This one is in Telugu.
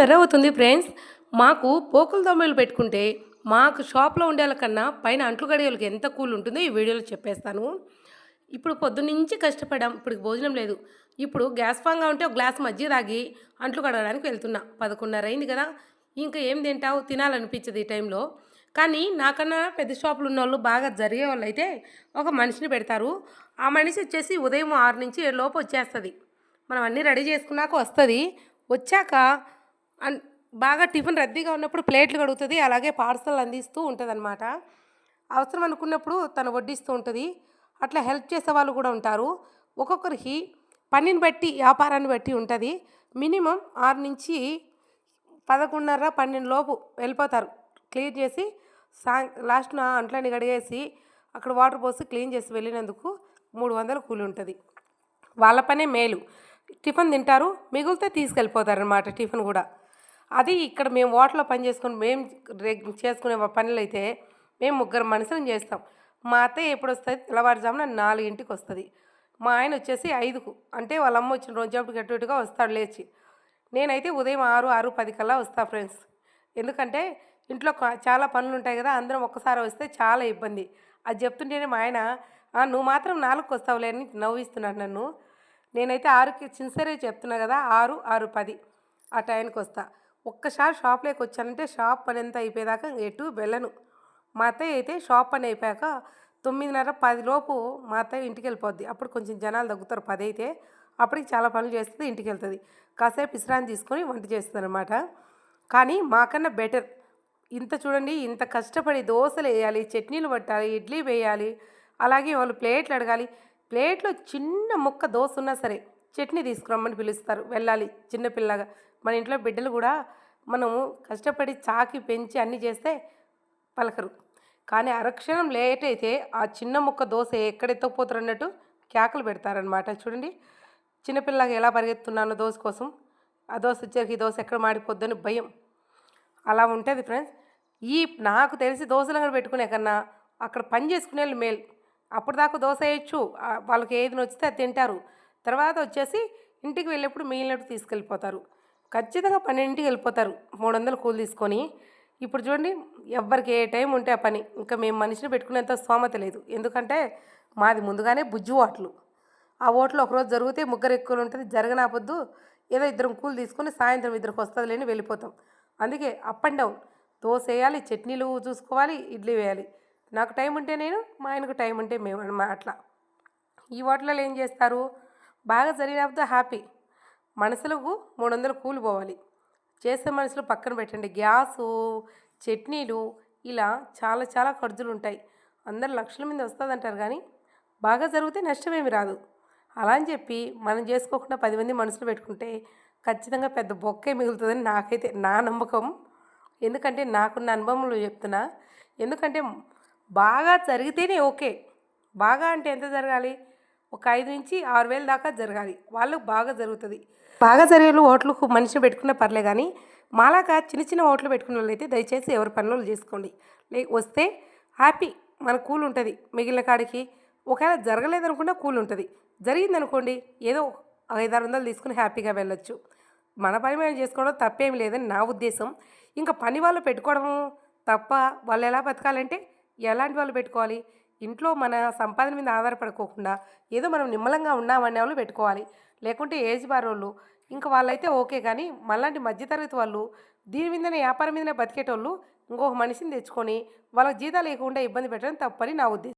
పదకొండున్నర అవుతుంది ఫ్రెండ్స్. మాకు పోకుల దొమ్మలు పెట్టుకుంటే మాకు షాప్లో ఉండే వాళ్ళకన్నా పైన అంట్లు కడిగేళ్ళకి ఎంత కూల్ ఉంటుందో ఈ వీడియోలో చెప్పేస్తాను. ఇప్పుడు పొద్దున్నుంచి కష్టపడాం ఇప్పుడు భోజనం లేదు. ఇప్పుడు గ్యాస్ ఫాంగా ఉంటే ఒక గ్లాస్ మధ్య తాగి అంట్లు కడగడానికి వెళ్తున్నా. పదకొండున్నర అయింది కదా ఇంకా ఏం తింటావు? తినాలనిపించదు ఈ టైంలో. కానీ నాకన్నా పెద్ద షాపులు ఉన్న వాళ్ళు బాగా జరిగే వాళ్ళు అయితే ఒక మనిషిని పెడతారు. ఆ మనిషి వచ్చేసి ఉదయం ఆరు నుంచి ఏడు లోపు వచ్చేస్తుంది. మనం అన్నీ రెడీ చేసుకున్నాక వస్తుంది. వచ్చాక అండ్ బాగా టిఫిన్ రద్దీగా ఉన్నప్పుడు ప్లేట్లు కడుగుతుంది అలాగే పార్సల్ అందిస్తూ ఉంటుంది అనమాట అవసరం అనుకున్నప్పుడు తను వడ్డిస్తూ ఉంటుంది. అట్లా హెల్ప్ చేసే వాళ్ళు కూడా ఉంటారు. ఒక్కొక్కరికి పనిని బట్టి వ్యాపారాన్ని బట్టి ఉంటుంది. మినిమం ఆరు నుంచి పదకొండున్నర పన్నెండు లోపు వెళ్ళిపోతారు. క్లీన్ చేసి సాయం లాస్ట్న అంట్లని కడిగేసి అక్కడ వాటర్ పోసి క్లీన్ చేసి వెళ్ళినందుకు మూడు వందలు కూలి ఉంటుంది. వాళ్ళ పనే మేలు. టిఫిన్ తింటారు మిగిలితే తీసుకెళ్ళిపోతారు అనమాట టిఫిన్ కూడా. అది ఇక్కడ మేము హోటల్లో పని చేసుకుని మేము చేసుకునే పనులు అయితే మేము ముగ్గురు మనుషులను చేస్తాం. మా అత్తయ్య ఎప్పుడు వస్తుంది తెల్లవారుజామున నాలుగింటికి వస్తుంది మా ఆయన వచ్చేసి ఐదుకు. అంటే వాళ్ళ అమ్మ వచ్చిన రోజు గట్టు ఇటుగా వస్తాడు లేచి. నేనైతే ఉదయం ఆరు ఆరు పది కల్లా వస్తా ఫ్రెండ్స్. ఎందుకంటే ఇంట్లో చాలా పనులు ఉంటాయి కదా అందరం ఒక్కసారి వస్తే చాలా ఇబ్బంది. అది చెప్తుంటేనే మా ఆయన నువ్వు మాత్రం నాలుగుకి వస్తావులే అని నవ్విస్తున్నాడు నన్ను. నేనైతే ఆరుకి సిన్సరే చెప్తున్నా కదా ఆరు ఆరు పది ఆ టైంకి వస్తా ఒక్కసారి షాప్లోకి వచ్చానంటే షాప్ పని ఎంత అయిపోయేదాకా ఎటు వెళ్ళను. మా అత్తయ్య అయితే షాప్ పని అయిపోయాక తొమ్మిదిన్నర పదిలోపు మా అత్తయ్య ఇంటికి వెళ్ళిపోద్ది. అప్పుడు కొంచెం జనాలు తగ్గుతారు పది అయితే. అప్పటికి చాలా పనులు చేస్తుంది ఇంటికి వెళ్తుంది. కాసేపు విశ్రాంతి తీసుకొని వంట చేస్తుంది అనమాట కానీ మాకన్నా బెటర్. ఇంత చూడండి ఇంత కష్టపడి దోశలు వేయాలి చట్నీలు పట్టాలి ఇడ్లీ వేయాలి అలాగే వాళ్ళు ప్లేట్లు అడగాలి. ప్లేట్లో చిన్న ముక్క దోశ ఉన్నా సరే చట్నీ తీసుకురమ్మని పిలుస్తారు. వెళ్ళాలి చిన్నపిల్లగా మన ఇంట్లో బిడ్డలు కూడా మనము కష్టపడి చాకి పెంచి అన్నీ చేస్తే పలకరు. కానీ అరక్షణం లేట్ అయితే ఆ చిన్న ముక్క దోశ ఎక్కడెత్తకపోతారు అన్నట్టు కేకలు పెడతారనమాట చూడండి. చిన్నపిల్లగా ఎలా పరిగెత్తున్నాను దోశ కోసం? ఆ దోశ వచ్చేసరికి ఈ దోశ ఎక్కడ మాడిపోద్దని భయం. అలా ఉంటుంది ఫ్రెండ్స్. ఈ నాకు తెలిసి దోశలు అంగడి పెట్టుకునే కన్నా అక్కడ పని చేసుకునే వాళ్ళు మేలు. అప్పుడు దాకా దోశ వేయచ్చు. వాళ్ళకి ఏది నచ్చితే అది తింటారు. తర్వాత వచ్చేసి ఇంటికి వెళ్ళేప్పుడు మిగిలినట్టు తీసుకెళ్ళిపోతారు. ఖచ్చితంగా పన్నెండింటికి వెళ్ళిపోతారు. మూడు వందలు కూలి తీసుకొని. ఇప్పుడు చూడండి ఎవ్వరికి ఏ టైం ఉంటే ఆ పని. ఇంకా మేము మనిషిని పెట్టుకునేంత స్తోమత లేదు. ఎందుకంటే మాది ముందుగానే బుజ్జు వాటలు ఆ ఓట్లు ఒకరోజు జరిగితే ముగ్గురు ఎక్కువ ఉంటుంది. జరగనాపొద్దు ఏదో ఇద్దరం కూలి తీసుకొని సాయంత్రం ఇద్దరికి వస్తుంది లేని వెళ్ళిపోతాం. అందుకే అప్ అండ్ డౌన్ దోశ వేయాలి చట్నీలు చూసుకోవాలి ఇడ్లీ వేయాలి. నాకు టైం ఉంటే నేను మా ఆయనకు టైం ఉంటే మేము అట్లా. ఈ హోటల్లో ఏం చేస్తారు? బాగా జరిగినప్పుడు హ్యాపీ. మనుషులకు మూడు వందలు కూలిపోవాలి చేసే మనుషులు పక్కన పెట్టండి. గ్యాసు చట్నీలు ఇలా చాలా చాలా ఖర్చులు ఉంటాయి అందరు లక్షల మీద వస్తుందంటారు కానీ బాగా జరిగితే నష్టమేమి రాదు. అలా అని చెప్పి మనం చేసుకోకుండా పది మంది మనుషులు పెట్టుకుంటే ఖచ్చితంగా పెద్ద బొక్కే మిగులుతుందని నాకైతే నా నమ్మకం. ఎందుకంటే నాకున్న అనుభవంలో చెప్తున్నా. ఎందుకంటే బాగా జరిగితేనే ఓకే. బాగా అంటే ఎంత జరగాలి? ఒక ఐదు నుంచి ఆరు వేల దాకా జరగాలి. వాళ్ళకు బాగా జరుగుతుంది. బాగా జరిగే హోటల్కు మనిషిని పెట్టుకున్న పర్లే కానీ మాలాగా చిన్న చిన్న హోటల్ పెట్టుకున్న వాళ్ళు అయితే దయచేసి ఎవరి పనులు చేసుకోండి. లే వస్తే హ్యాపీ మన కూల్ ఉంటుంది. మిగిలిన కాడికి ఒకవేళ జరగలేదనుకున్నా కూల్ ఉంటుంది. జరిగిందనుకోండి ఏదో ఐదారు వందలు తీసుకుని హ్యాపీగా వెళ్ళొచ్చు. మన పని మనం చేసుకోవడం తప్పేం లేదని నా ఉద్దేశం. ఇంకా పని వాళ్ళు పెట్టుకోవడం తప్ప వాళ్ళు ఎలా బతకాలంటే ఎలాంటి వాళ్ళు పెట్టుకోవాలి? ఇంట్లో మన సంపాదన మీద ఆధారపడుకోకుండా ఏదో మనం నిమ్మలంగా ఉన్నామనే వాళ్ళు పెట్టుకోవాలి. లేకుంటే ఏజ్ బార్ వాళ్ళు ఇంకా వాళ్ళైతే ఓకే కానీ మళ్ళాంటి మధ్యతరగతి వాళ్ళు దీని మీదనే వ్యాపారం మీదనే బతికేటోళ్ళు ఇంకొక మనిషిని తెచ్చుకొని వాళ్ళకి జీతాలు లేకుండా ఇబ్బంది పెట్టడం తప్పని నా ఉద్దేశం.